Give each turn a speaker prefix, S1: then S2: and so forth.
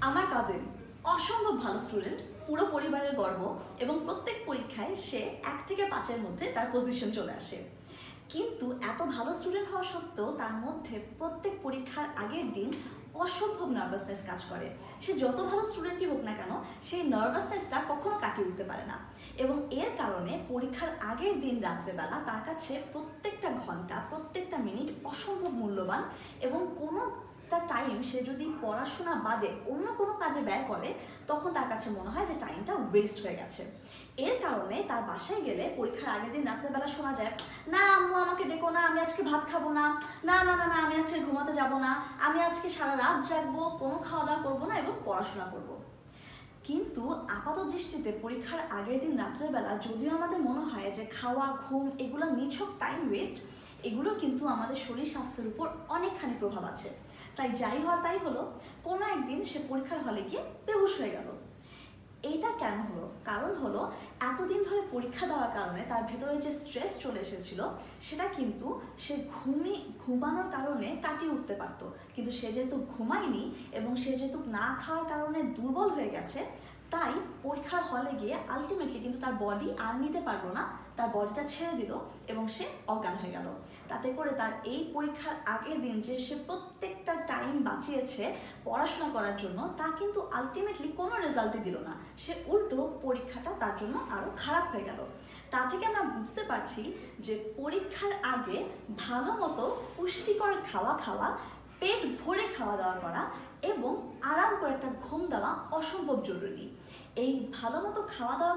S1: আমার কাজিন অসম্ভব ভালো স্টুডেন্ট পুরো পরিবারের গর্ব এবং প্রত্যেক পরীক্ষায় সে এক থেকে পাঁচের মধ্যে তার পজিশন চলে আসে। কিন্তু এত ভালো স্টুডেন্ট হওয়া সত্ত্বেও তার মধ্যে প্রত্যেক পরীক্ষার আগের দিন অসম্ভব নার্ভাসনেস কাজ করে। সে যত ভালো স্টুডেন্টই হোক না কেন, সেই নার্ভাসনেসটা কখনো কাটিয়ে উঠতে পারে না। এবং এর কারণে পরীক্ষার আগের দিন রাত্রেবেলা তার কাছে প্রত্যেকটা ঘণ্টা, প্রত্যেকটা মিনিট অসম্ভব মূল্যবান এবং কোনো একটা টাইম সে যদি পড়াশোনা বাদে অন্য কোনো কাজে ব্যয় করে, তখন তার কাছে মনে হয় যে টাইমটা ওয়েস্ট হয়ে গেছে। এর কারণে তার বাসায় গেলে পরীক্ষার আগের দিন রাত্রেবেলা শোনা যায়, না আম্মু, আমাকে ডেকো না, আমি আজকে ভাত খাব না। না না না না, আমি আজকে ঘুমাতে যাব না। আমি আজকে সারা রাত জাগবো, কোনো খাওয়া দাওয়া করব না এবং পড়াশোনা করব। কিন্তু আপাত দৃষ্টিতে পরীক্ষার আগের দিন রাত্রেবেলা যদিও আমাদের মনে হয় যে খাওয়া, ঘুম এগুলো নিছক টাইম ওয়েস্ট এগুলো কিন্তু আমাদের শরীর স্বাস্থ্যের উপর অনেকখানি প্রভাব আছে। তাই যাই হওয়ার তাই হলো, কোনো একদিন সে পরীক্ষার হলে গিয়ে বেহুশ হয়ে গেল। এটা কেন হলো? কারণ হলো, এতদিন ধরে পরীক্ষা দেওয়ার কারণে তার ভেতরে যে স্ট্রেস চলে এসেছিল, সেটা কিন্তু সে ঘুমি, ঘুমানোর কারণে কাটিয়ে উঠতে পারতো। কিন্তু সে যেহেতু ঘুমায়নি এবং সে যেহেতু না খাওয়ার কারণে দুর্বল হয়ে গেছে তাই পরীক্ষার হলে গিয়ে আলটিমেটলি কিন্তু তার বডি আর নিতে পারল না। তার বডিটা ছেড়ে দিল এবং সে অজ্ঞান হয়ে গেল। তাতে করে তার এই পরীক্ষার আগের দিন যে সে প্রত্যেকটা টাইম বাঁচিয়েছে পড়াশোনা করার জন্য, তা কিন্তু আলটিমেটলি কোনো রেজাল্টই দিল না। সে উল্টো পরীক্ষাটা তার জন্য আরও খারাপ হয়ে গেল। তা থেকে আমরা বুঝতে পারছি যে পরীক্ষার আগে ভালো মতো পুষ্টিকর খাওয়া খাওয়া পেট ভরে খাওয়া দাওয়া করা এবং আরাম করে একটা ঘুম দেওয়া অসম্ভব জরুরি। এই ভালো মতো খাওয়া দাওয়া